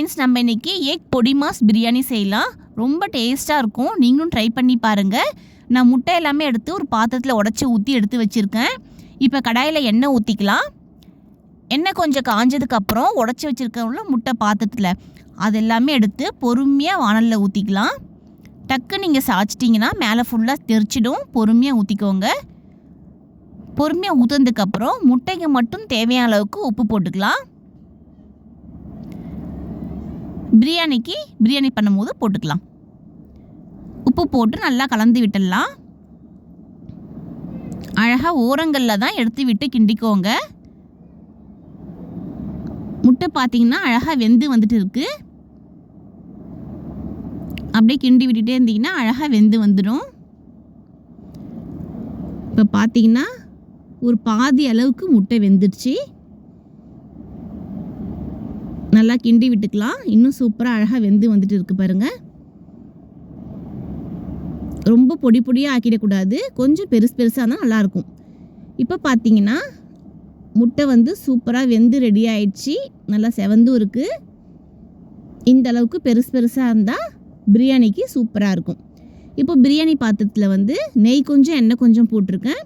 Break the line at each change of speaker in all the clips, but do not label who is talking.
Friends நம்ம இன்னைக்கு egg பொடி மாஸ் பிரியாணி செய்யலாம். ரொம்ப டேஸ்ட்டாக இருக்கும். நீங்களும் ட்ரை பண்ணி பாருங்கள் நான் முட்டை எல்லாமே எடுத்து ஒரு பாத்திரத்தில் உடச்சி ஊற்றி எடுத்து வச்சுருக்கேன். இப்போ கடாயில் எண்ணெய் ஊற்றிக்கலாம் எண்ணெய் கொஞ்சம் காஞ்சதுக்கப்புறம் உடச்சி வச்சுருக்கவங்கள முட்டை பாத்திரத்தில் அது எல்லாமே எடுத்து பொறுமையாக வானலில் ஊற்றிக்கலாம் டக்கு நீங்கள் சாய்ச்சிட்டிங்கன்னா மேலே ஃபுல்லாக தெரிச்சிடும். பொறுமையாக ஊற்றிக்கோங்க பொறுமையாக ஊற்றுனதுக்கப்புறம் முட்டைக்கு மட்டும் தேவையான அளவுக்கு உப்பு போட்டுக்கலாம். பிரியாணிக்கு பிரியாணி பண்ணும்போது போட்டுக்கலாம். உப்பு போட்டு நல்லா கலந்து விட்டுடலாம். அழகாக ஓரங்களில் தான் எடுத்து விட்டு கிண்டிக்கோங்க. முட்டை பார்த்தீங்கன்னா அழகாக வெந்து வந்துட்டு இருக்கு. அப்படியே கிண்டி விட்டுட்டே இருந்தீங்கன்னா அழகாக வெந்து வந்துடும். இப்போ பார்த்தீங்கன்னா ஒரு பாதி அளவுக்கு முட்டை வெந்துடுச்சு நல்லா கிண்டி விட்டுக்கலாம். இன்னும் சூப்பராக அழகாக வெந்து வந்துட்டு இருக்கு பாருங்கள் ரொம்ப பொடி பொடியாக ஆக்கிடக்கூடாது. கொஞ்சம் பெருசு பெருசாக தான் நல்லாயிருக்கும். இப்போ பார்த்தீங்கன்னா முட்டை வந்து சூப்பராக வெந்து ரெடி ஆயிடுச்சு. நல்லா செவந்தும் இருக்குது இந்த அளவுக்கு பெருசு பெருசாக இருந்தால் பிரியாணிக்கு சூப்பராக இருக்கும். இப்போ பிரியாணி பாத்திரத்தில் வந்து நெய் கொஞ்சம் எண்ணெய் கொஞ்சம் போட்டிருக்கேன்.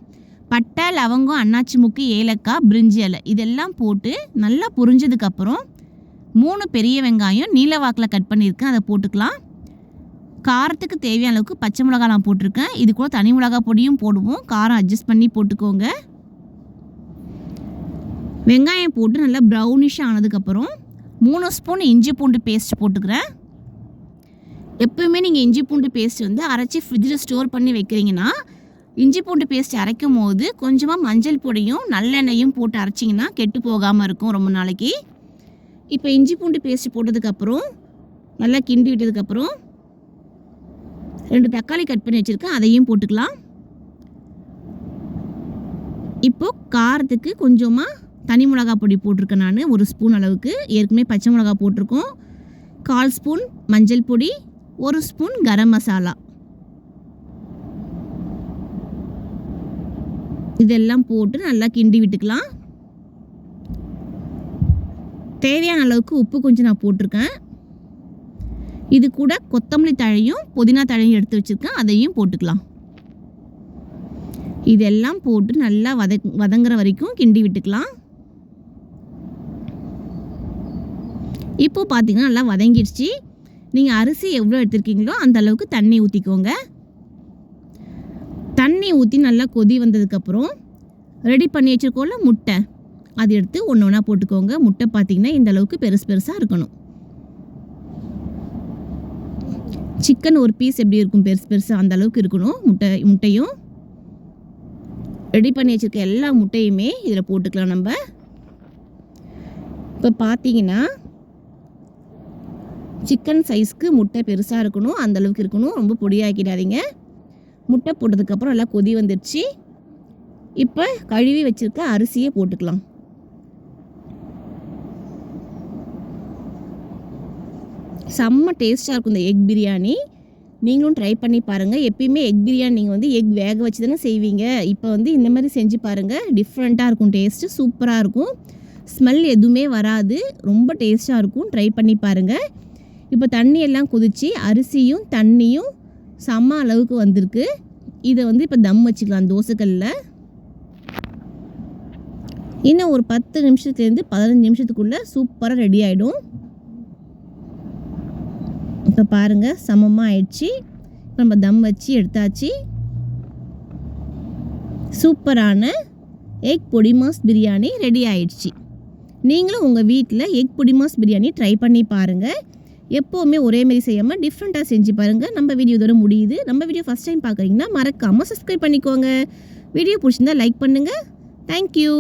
பட்டை லவங்கம் அன்னாச்சி முக்கு ஏலக்காய் பிரிஞ்சி இலை இதெல்லாம் போட்டு நல்லா புரிஞ்சதுக்கப்புறம் மூணு பெரிய வெங்காயம் நீல வாக்கில் கட் பண்ணியிருக்கேன். அதை போட்டுக்கலாம். காரத்துக்கு தேவையான அளவுக்கு பச்சை மிளகா நான் போட்டிருக்கேன். இது கூட தனி மிளகா பொடியும் போடுவோம். காரம் அட்ஜஸ்ட் பண்ணி போட்டுக்கோங்க. வெங்காயம் போட்டு நல்லா ப்ரௌனிஷ் ஆனதுக்கப்புறம் மூணு ஸ்பூன் இஞ்சி பூண்டு பேஸ்ட் போட்டுக்கிறேன். எப்பவுமே நீங்கள் இஞ்சி பூண்டு பேஸ்ட் வந்து அரைச்சி ஃப்ரிட்ஜில் ஸ்டோர் பண்ணி வைக்கிறீங்கன்னா இஞ்சி பூண்டு பேஸ்ட் அரைக்கும் போது கொஞ்சமாக மஞ்சள் பொடியும் நல்லெண்ணெயும் போட்டு அரைச்சிங்கன்னா கெட்டு போகாமல் இருக்கும் ரொம்ப நாளைக்கு. இப்போ இஞ்சி பூண்டு பேஸ்ட் போட்டதுக்கப்புறம் நல்லா கிண்டி விட்டதுக்கப்புறம் ரெண்டு தக்காளி கட் பண்ணி வச்சுருக்கேன் அதையும் போட்டுக்கலாம். இப்போது காரத்துக்கு கொஞ்சமாக தனி மிளகா பொடி போட்டிருக்கேன் நான் ஒரு ஸ்பூன் அளவுக்கு. ஏற்கனவே பச்சை மிளகா போட்டிருக்கோம். கால் ஸ்பூன் மஞ்சள் பொடி ஒரு ஸ்பூன் கரம் மசாலா. இதெல்லாம் போட்டு நல்லா கிண்டி விட்டுக்கலாம். தேவையான அளவுக்கு உப்பு கொஞ்சம் நான் போட்டிருக்கேன். இது கூட கொத்தமல்லி தழையும் புதினா தழையும் எடுத்து வச்சுருக்கேன். அதையும் போட்டுக்கலாம். இதெல்லாம் போட்டு நல்லா வத வதங்குற வரைக்கும் கிண்டி விட்டுக்கலாம். இப்போ பார்த்தீங்கன்னா நல்லா வதங்கிடுச்சு. நீங்கள் அரிசி எவ்வளோ எடுத்துருக்கீங்களோ அந்த அளவுக்கு தண்ணி ஊற்றிக்கோங்க தண்ணி ஊற்றி நல்லா கொதி வந்ததுக்கப்புறம் ரெடி பண்ணி வச்சுருக்கோம்ல முட்டை. அது எடுத்து ஒன்று ஒன்றா போட்டுக்கோங்க. முட்டை பார்த்தீங்கன்னா இந்த அளவுக்கு பெருசு பெருசாக இருக்கணும். சிக்கன் ஒரு பீஸ் எப்படி இருக்கும்? பெருசு பெருசாக அந்த அளவுக்கு இருக்கணும். முட்டை முட்டையும். ரெடி பண்ணி வச்சுருக்க எல்லா முட்டையுமே இதில் போட்டுக்கலாம் நம்ம. இப்போ பார்த்தீங்கன்னா சிக்கன் சைஸ்க்கு முட்டை பெருசாக இருக்கணும். அந்த அளவுக்கு இருக்கணும். ரொம்ப பொடியாக்கிடாதீங்க. முட்டை போட்டதுக்கப்புறம் நல்லா கொதி வந்துடுச்சு இப்போ கழுவி வச்சுருக்க அரிசியை போட்டுக்கலாம். செம்ம டேஸ்ட்டாக இருக்கும் இந்த எக் பிரியாணி நீங்களும் ட்ரை பண்ணி பாருங்கள் எப்பயுமே எக் பிரியாணி நீங்கள் வந்து எக் வேக வச்சு தானே செய்வீங்க. இப்போ வந்து இந்த மாதிரி செஞ்சு பாருங்கள் டிஃப்ரெண்ட்டாக இருக்கும் டேஸ்ட்டு சூப்பராக இருக்கும். ஸ்மெல் எதுவுமே வராது. ரொம்ப டேஸ்ட்டாக இருக்கும். ட்ரை பண்ணி பாருங்கள் இப்போ தண்ணி எல்லாம் கொதிச்சு அரிசியும் தண்ணியும் செம்ம அளவுக்கு வந்திருக்கு. இதை வந்து இப்போ தம் வச்சுக்கலாம் தோசைக்கல்லில் இன்னும் ஒரு பத்து நிமிஷத்துலேருந்து பதினஞ்சு நிமிஷத்துக்குள்ளே சூப்பராக ரெடி ஆகிடும் இப்போ பாருங்கள் சமமாக ஆயிடுச்சு. இப்போ நம்ம தம் வச்சு எடுத்தாச்சு. சூப்பரான எக் பொடிமாஸ் பிரியாணி ரெடி ஆயிடுச்சு. நீங்களும் உங்கள் வீட்டில் எக் பொடிமாஸ் பிரியாணி ட்ரை பண்ணி பாருங்கள் எப்போவுமே ஒரே மாதிரி செய்யாமல் டிஃப்ரெண்ட்டாக செஞ்சு பாருங்கள் நம்ம வீடியோ இதோட முடியுது. நம்ம வீடியோ ஃபஸ்ட் டைம் பார்க்குறீங்கன்னா மறக்காமல் சப்ஸ்கிரைப் பண்ணிக்கோங்க. வீடியோ பிடிச்சிருந்தா லைக் பண்ணுங்கள் தேங்க்யூ